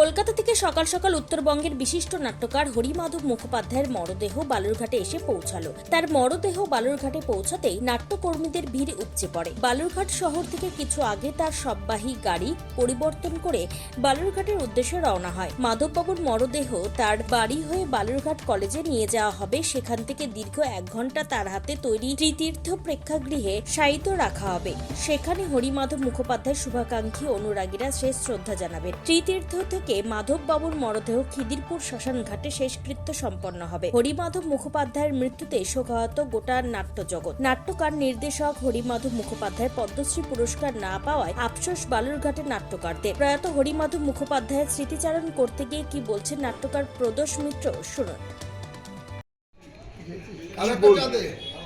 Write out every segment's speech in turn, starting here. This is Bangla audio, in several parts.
কলকাতা থেকে সকাল সকাল উত্তরবঙ্গের বিশিষ্ট নাট্যকার হরিমাধব মুখোপাধ্যায়ের মরদেহ বালুরঘাটে এসে পৌঁছালো। তার মরদেহ বালুরঘাটে পৌঁছাতেই নাট্যকর্মীদের ভিড় উপচে পড়ে। বালুরঘাট শহর থেকে কিছু আগে তার সববাহী গাড়ি পরিবর্তন করে বালুরঘাটের উদ্দেশ্যে রওনা হয়। মাধববাবুর মরদেহ তার বাড়ি হয়ে বালুরঘাট কলেজে নিয়ে যাওয়া হবে। সেখান থেকে দীর্ঘ এক ঘণ্টা তার হাতে তৈরি ত্রিতীর্থ প্রেক্ষাগৃহে শায়িত রাখা হবে। সেখানে হরিমাধব মুখোপাধ্যায় শুভাকাঙ্ক্ষী অনুরাগীরা শেষ শ্রদ্ধা জানাবেন। ত্রিতীর্থ থেকে মাধব বাবুর মরদেহ খিদিরপুর শ্মশান ঘাটে শেষকৃত্য সম্পন্ন হবে। হরিমাধব মুখোপাধ্যায়ের মৃত্যুতে শোকাহত গোটা নাট্য জগৎ নাট্যকার নির্দেশক হরিমাধব মুখোপাধ্যায় পদ্মশ্রী পুরস্কার না পাওয়ায় আফসোস বালুরঘাটের নাট্যকারদের। প্রয়াত হরিমাধব মুখোপাধ্যায়ের স্মৃতিচারণ করতে গিয়ে কি বলছেন নাট্যকার প্রদোষ মিত্র? শুনুন।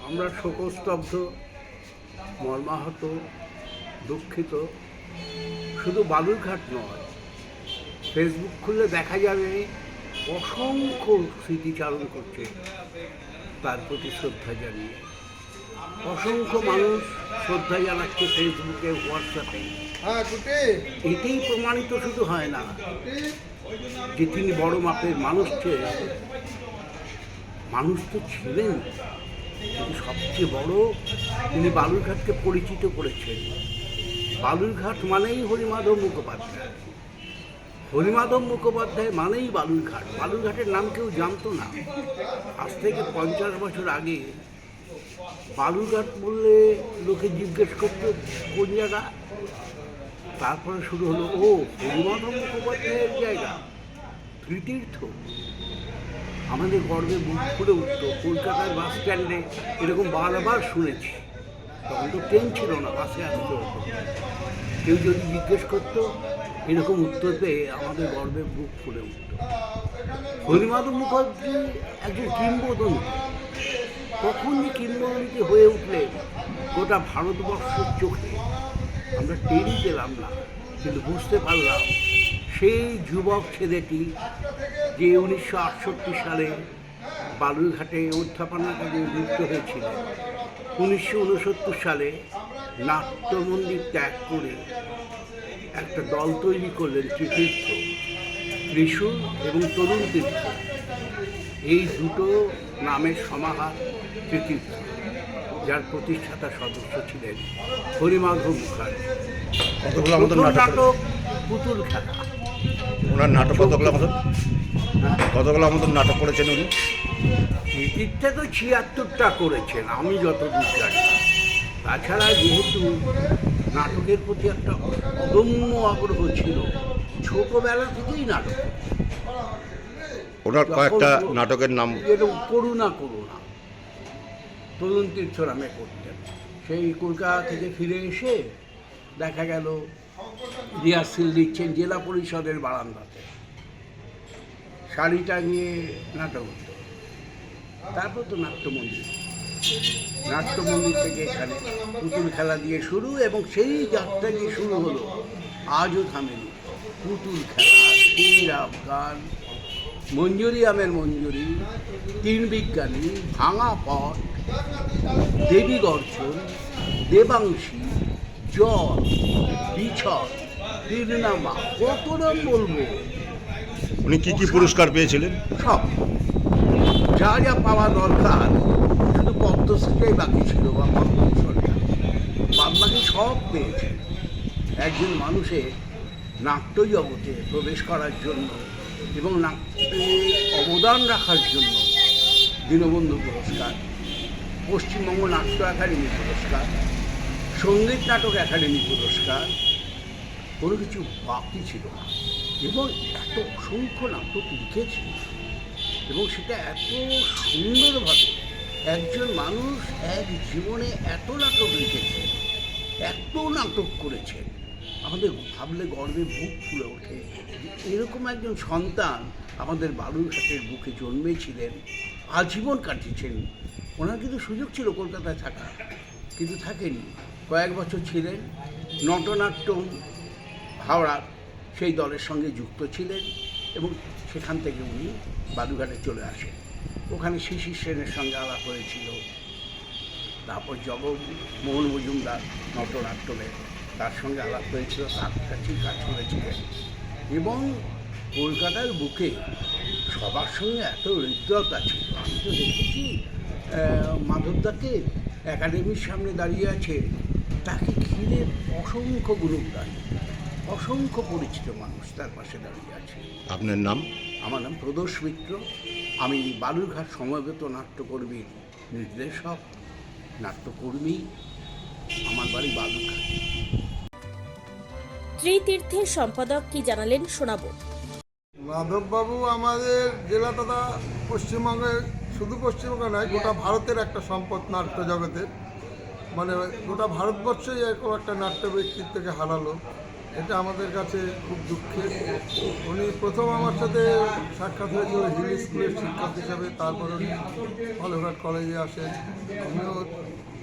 আমরা শোকস্তব্ধ মর্মাহত দুঃখিত। শুধু বালুরঘাট নয় ফেসবুক খুললে দেখা যাবে অসংখ্য স্মৃতিচারণ করছে তার প্রতি শ্রদ্ধা জানিয়ে। অসংখ্য মানুষ শ্রদ্ধা জানাচ্ছে ফেসবুকে হোয়াটসঅ্যাপে হ্যাঁ এতেই প্রমাণিত শুধু হয় না যে তিনি বড় মাপের মানুষ মানুষ তো ছিলেন। কিন্তু সবচেয়ে বড় তিনি বালুরঘাটকে পরিচিত করেছেন। বালুরঘাট মানেই হরিমাধব মুখোপাধ্যায়। হরিমাধব মুখোপাধ্যায় মানেই বালুরঘাট। বালুরঘাটের নাম কেউ জানতো না। আজ থেকে পঞ্চাশ বছর আগে বালুরঘাট বললে লোকে জিজ্ঞেস করতো, কোন জায়গা? তারপরে শুরু হলো, ও, হরিমাধব মুখোপাধ্যায়ের জায়গা তৃতীর্থ আমাদের গর্বে বুক ফুলে উঠতো, কলকাতার বাস স্ট্যান্ডে এরকম বারবার শুনেছি। তখন তো ট্রেন ছিল না, বাসে আসতে। হতো কেউ যদি জিজ্ঞেস করতো এরকম উত্তর পেয়ে আমাদের গর্বে বুক ফুলে উঠতো হরিমাধব মুখার্জি একজন কিংবদন্তি। কখন যে কিংবদন্তি হয়ে উঠলে গোটা ভারতবর্ষের চোখে? আমরা টেরই পেলাম না, কিন্তু বুঝতে পারলাম সেই যুবক ছেলেটি যে উনিশশো আটষট্টি সালে বালুরঘাটে অধ্যাপনার কাজে যুক্ত হয়েছিল, উনিশশো উনসত্তর সালে নাট্যমন্দির ত্যাগ করে একটা দল তৈরি করলেন ত্রিতীর্থ ত্রিশূল এবং তরুণ তীর্থ এই দুটো নামের সমাহার তৃতীর্থ যার প্রতিষ্ঠাতা সদস্য ছিলেন হরিমাধব মুখার্জি। কতগুলো নাটক পুতুল খেলা। ওনার নাটক কতগুলো মতন কতগুলো মতন নাটক করেছেন উনি? কৃতিত্বে তো ছিয়াত্তরটা করেছেন আমি যতদূর জানি। তাছাড়া যেহেতু নাটকের প্রতি একটা অদম্য আগ্রহ ছিল। ছোটবেলা থেকেই নাটক। ওনার কয়েকটা নাটকের নাম এরকম করুণা করুণা। তরুণ তীর্থ নামে করতেন। সেই কলকাতা থেকে ফিরে এসে দেখা গেল রিহার্সেল দিচ্ছেন জেলা পরিষদের বারান্দাতে। শাড়িটা নিয়ে নাটক হতো। তারপর তো নাট্যমন্দির। নাট্যমন্দির থেকে এখানে পুতুল খেলা দিয়ে শুরু এবং সেই যাত্রা দিয়ে শুরু হলো। আজও থামেনি। পুতুল খেলা তীর আফগান মঞ্জুরি আমের মঞ্জুরি তিন বিজ্ঞানী ভাঙা পট দেবী গর্জন দেবাংশী জল বিছর তিরনামা কত নাম বলব? উনি কি কি পুরস্কার পেয়েছিলেন? সব। যা যা পাওয়া দরকার। শুধু বাকি ছিল বা পদ্মভূষণটা বাদ বাকি সব পেয়েছে। একজন মানুষের নাট্য জগতে প্রবেশ করার জন্য এবং নাট্যে অবদান রাখার জন্য দীনবন্ধু পুরস্কার, পশ্চিমবঙ্গ নাট্য একাডেমি পুরস্কার, সংগীত নাটক একাডেমি পুরস্কার, কোনো কিছু বাকি ছিল না। এবং এত অসংখ্য নাটক লিখেছে এবং সেটা এত সুন্দরভাবে একজন মানুষ এক জীবনে এত নাটক লিখেছে, এত নাটক করেছে, আমাদের ভাবলে গর্বে বুক ফুলে ওঠে এরকম একজন সন্তান আমাদের বালুরঘাটের বুকে জন্মেছিলেন, আজীবন কাটিয়েছেন। ওনার কিন্তু সুযোগ ছিল কলকাতায় থাকা, কিন্তু থাকেনি। কয়েক বছর ছিলেন, নটনাট্যম হাওড়ার সেই দলের সঙ্গে যুক্ত ছিলেন এবং সেখান থেকে উনি বালুঘাটে চলে আসেন। ওখানে শিশির সেনের সঙ্গে আলাপ হয়েছিল। তারপর জগমোহন মজুমদার নটনাট্যমের তার সঙ্গে আলাপ হয়েছিল তার কাছেই কাজ করেছিলেন। এবং কলকাতার বুকে সবার সঙ্গে এত হৃদ্রতা ছিল। আমি তো দেখেছি মাধবদাকে একাডেমির সামনে দাঁড়িয়ে আছে তাকে ঘিরে অসংখ্য গ্রুপ দাঁড়িয়ে অসংখ্য পরিচিত মানুষ তার পাশে দাঁড়িয়ে আছে। আপনার নাম? আমার নাম প্রদোষ মিত্র। আমি বালুরঘাট সমবেত নাট্যকর্মীর নির্দেশক নাট্যকর্মী আমার বাড়ি বালুরঘাট। ত্রিতীর্থের সম্পাদক কি জানালেন শোনাবো। মাধববাবু আমাদের জেলা তথা পশ্চিমবঙ্গে শুধু পশ্চিমবঙ্গে নয় গোটা ভারতের একটা সম্পদ নাট্য জগতের মানে গোটা ভারতবর্ষই এরকম একটা নাট্য ব্যক্তিত্বকে হারালো। এটা আমাদের কাছে খুব দুঃখের। উনি প্রথম আমার সাথে সাক্ষাৎ হয়েছিল হিল স্কুলের শিক্ষক হিসাবে, তারপর উনি বালুরঘাট কলেজে আসেন। আমিও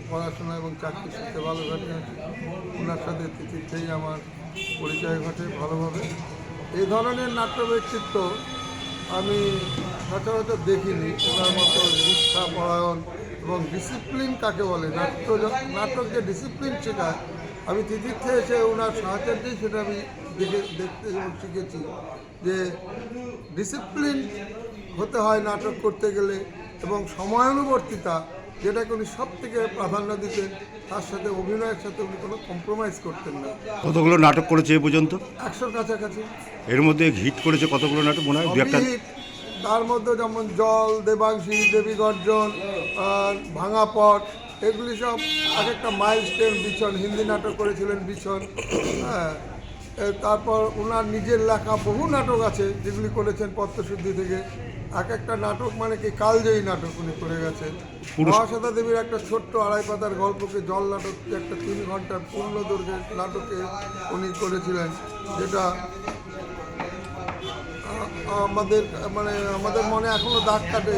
পড়াশোনা এবং চাকরি শিখতে বালুরঘাটে আছি ওনার সাথে তিথিতেই আমার পরিচয় ঘটে ভালোভাবে। এই ধরনের নাট্য ব্যক্তিত্ব আমি সচরাচর দেখিনি। ওনার মতো নিষ্ঠা, পরায়ণ এবং ডিসিপ্লিন কাকে বলে? নাট্য নাটক যে ডিসিপ্লিন শেখায় আমি তিতীর্থে এসে ওনার সাহায্যেই সেটা আমি দেখে দেখতে শিখেছি যে ডিসিপ্লিন হতে হয় নাটক করতে গেলে এবং সময়ানুবর্তিতা যেটাকে উনি সব থেকে প্রাধান্য দিতেন তার সাথে অভিনয়ের সাথে উনি কোনো কম্প্রোমাইজ করতেন না। কতগুলো নাটক করেছে এ পর্যন্ত? একশোর কাছাকাছি। এর মধ্যে হিট করেছে কতগুলো নাটক মনে হয়? একটা? তার মধ্যে যেমন জল দেবাংশী দেবী গর্জন আর ভাঙা পট এগুলি সব এক একটা মাইলস্টেন বিছন হিন্দি নাটক করেছিলেন বিছন হ্যাঁ। তারপর ওনার নিজের লেখা বহু নাটক আছে যেগুলি করেছেন পত্রশুদ্ধি থেকে। এক একটা নাটক মানে কি কালজয়ী নাটক উনি করে গেছেন। মহাশ্বেতা দেবীর একটা ছোট্ট আড়াই পাতার গল্পকে জল নাটক একটা তিন ঘণ্টার পূর্ণ দৈর্ঘ্যের নাটকে উনি করেছিলেন যেটা আমাদের মানে আমাদের মনে এখনও দাগ কাটে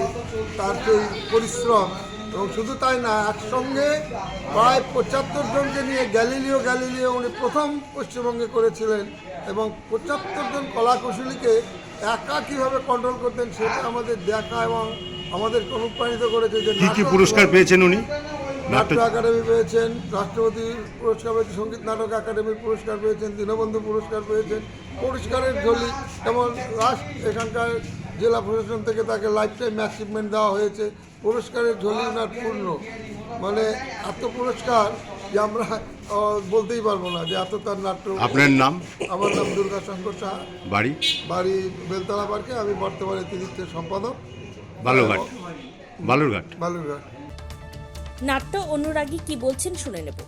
তার সেই পরিশ্রম। এবং শুধু তাই না একসঙ্গে প্রায় পঁচাত্তর জনকে নিয়ে গ্যালিলিও গ্যালিলিও উনি প্রথম পশ্চিমবঙ্গে করেছিলেন এবং পঁচাত্তর জন কলাকুশলীকে একা কীভাবে কন্ট্রোল করতেন সেটা আমাদের দেখা এবং আমাদেরকে অনুপ্রাণিত করেছে যে কি কি পুরস্কার পেয়েছেন উনি? নাট্য একাডেমি পেয়েছেন রাষ্ট্রপতি পুরস্কার পেয়েছেন সংগীত নাটক একাডেমির পুরস্কার পেয়েছেন দীনবন্ধু পুরস্কার পেয়েছেন পুরস্কারের ঝলি যেমন লাস্ট এখানকার জেলা প্রশাসন থেকে তাকে লাইফ টাইম অ্যাচিভমেন্ট দেওয়া হয়েছে। পুরস্কারের ঝলি ওনার পূর্ণ। মানে এত পুরস্কার যে আমরা বলতেই পারব না যে এত তার নাট্য। আপনার নাম? আমার নাম দুর্গা শঙ্কর সাহা। বাড়ি? বাড়ি বেলতলা পার্কে। আমি বর্তমানে তিরিশের সম্পাদক। বালুরঘাট। বালুরঘাট। বালুরঘাট। নাট্য অনুরাগী কি বলছেন শুনে নেব।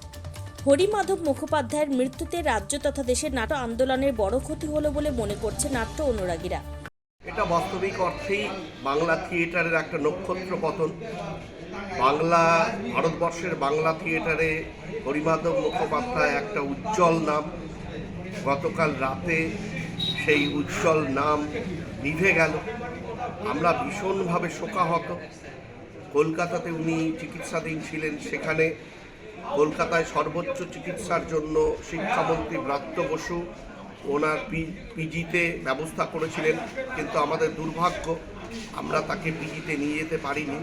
হরিমাধব মুখোপাধ্যায়ের মৃত্যুতে রাজ্য তথা দেশের নাট্য আন্দোলনের বড় ক্ষতি হলো বলে মনে করছে নাট্য অনুরাগীরা। এটা বাস্তবিক অর্থেই বাংলা থিয়েটারের একটা নক্ষত্র পতন। বাংলা, ভারতবর্ষের বাংলা থিয়েটারে হরিমাধব মুখোপাধ্যায় একটা উজ্জ্বল নাম। গতকাল রাতে সেই উজ্জ্বল নাম নিভে গেল। আমরা ভীষণভাবে শোকাহত। কলকাতাতে উনি চিকিৎসাধীন ছিলেন সেখানে। কলকাতায় সর্বোচ্চ চিকিৎসার জন্য শিক্ষামন্ত্রী ব্রাত্য বসু ওনার পিজিতে ব্যবস্থা করেছিলেন, কিন্তু আমাদের দুর্ভাগ্য, আমরা তাকে পিজিতে নিয়ে যেতে পারিনি।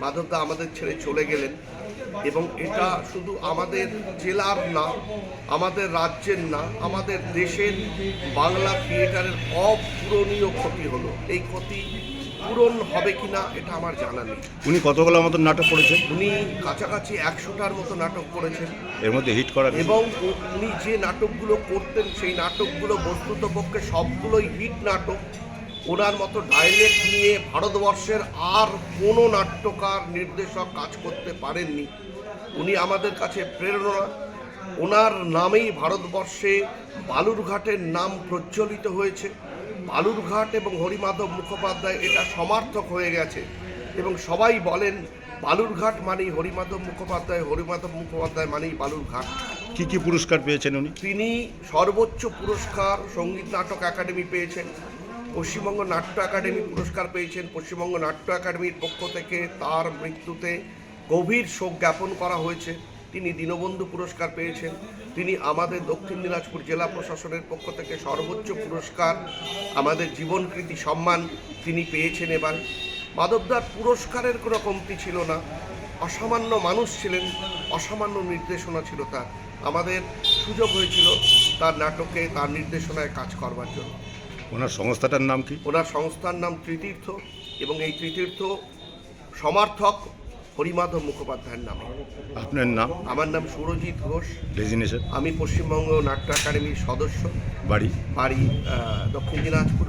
মাধবদা আমাদের ছেড়ে চলে গেলেন। এবং এটা শুধু আমাদের জেলার না, আমাদের রাজ্যের না, আমাদের দেশের বাংলা থিয়েটারের অপূরণীয় ক্ষতি হলো। এই ক্ষতি পূরণ হবে কিনা এটা আমার জানা নেই। উনি কতগুলো মতো নাটক করেছেন? উনি কাছাকাছি একশোটার মতো নাটক করেছেন। এর মধ্যে হিট করা এবং উনি যে নাটকগুলো করতেন সেই নাটকগুলো বস্তুত পক্ষে সবগুলোই হিট নাটক। ওনার মতো ডাইলেক্ট নিয়ে ভারতবর্ষের আর কোনো নাট্যকার নির্দেশক কাজ করতে পারেননি। উনি আমাদের কাছে প্রেরণা। ওনার নামেই ভারতবর্ষে বালুরঘাটের নাম প্রজ্বলিত হয়েছে। বালুরঘাট এবং হরিমাধব মুখোপাধ্যায় এটা সমার্থক হয়ে গেছে। এবং সবাই বলেন বালুরঘাট মানেই হরিমাধব মুখোপাধ্যায় হরিমাধব মুখোপাধ্যায় মানেই বালুরঘাট। কি কি পুরস্কার পেয়েছেন উনি? তিনি সর্বোচ্চ পুরস্কার সংগীত নাটক একাডেমি পেয়েছেন পশ্চিমবঙ্গ নাট্য একাডেমি পুরস্কার পেয়েছেন। পশ্চিমবঙ্গ নাট্য একাডেমির পক্ষ থেকে তার মৃত্যুতে গভীর শোক জ্ঞাপন করা হয়েছে। তিনি দীনবন্ধু পুরস্কার পেয়েছেন। তিনি আমাদের দক্ষিণ দিনাজপুর জেলা প্রশাসনের পক্ষ থেকে সর্বোচ্চ পুরস্কার আমাদের জীবনকৃতি সম্মান তিনি পেয়েছেন এবার। মাধবদার পুরস্কারের কোনো কমতি ছিল না। অসামান্য মানুষ ছিলেন অসামান্য নির্দেশনা ছিল তার। আমাদের সুযোগ হয়েছিল তার নাটকে তার নির্দেশনায় কাজ করবার জন্য। ওনার সংস্থাটার নাম কি? ওনার সংস্থার নাম ত্রিতীর্থ এবং এই ত্রিতীর্থ সমার্থক হরিমাধব মুখোপাধ্যায়ের নামে। আপনার নাম? আমার নাম সুরজিৎ ঘোষ। ডেজিনেশন আমি পশ্চিমবঙ্গ নাট্য একাডেমির সদস্য। বাড়ি? বাড়ি দক্ষিণ দিনাজপুর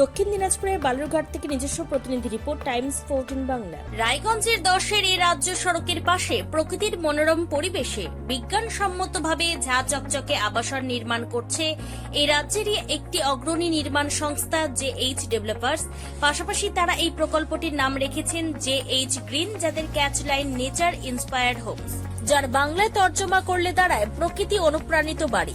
দক্ষিণ দিনাজপুরের বালুরঘাট থেকে নিজস্ব প্রতিনিধি রিপোর্ট, টাইমস ফোরটিন বাংলা। রায়গঞ্জের দশের এই রাজ্য সড়কের পাশে প্রকৃতির মনোরম পরিবেশে বিজ্ঞানসম্মতভাবে ঝা চকচকে আবাসন নির্মাণ করছে এই রাজ্যেরই একটি অগ্রণী নির্মাণ সংস্থা জে এইচ ডেভেলপার্স। পাশাপাশি তারা এই প্রকল্পটির নাম রেখেছেন জে এইচ গ্রিন, যাদের catch line nature inspired homes. যার বাংলায় তর্জমা করলে দাঁড়ায় প্রকৃতি অনুপ্রাণিত বাড়ি।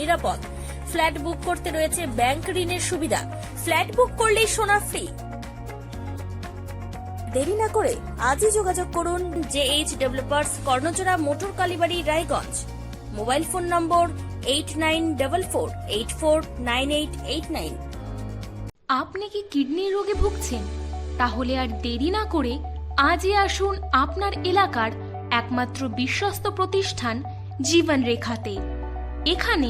নিরাপদ। ফ্ল্যাট বুক করতে রয়েছে ব্যাংক ঋণের সুবিধা। ফ্ল্যাট বুক করলেই সোনা ফ্রি। দেরি না করে আজই যোগাযোগ করুন J H developers Karnachora motor Kalibari Raiganj. Mobile phone number eight nine double four, eight four, nine eight eight nine. আপনি কি কিডনি রোগে ভুগছেন? তাহলে আর দেরি না করে আজই আসুন আপনার এলাকার একমাত্র বিশ্বস্ত প্রতিষ্ঠান জীবন রেখাতে এখানে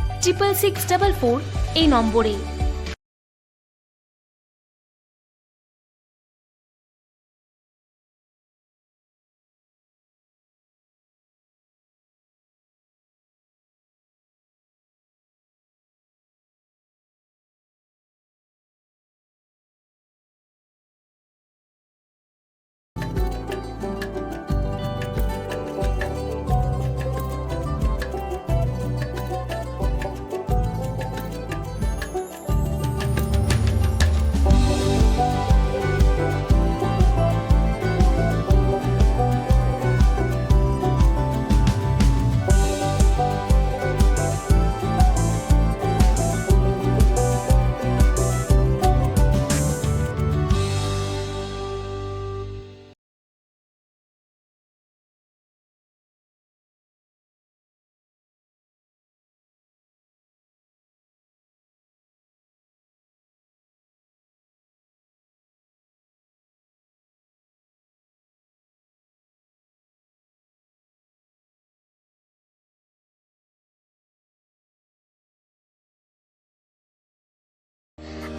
triple six double four এই নম্বরে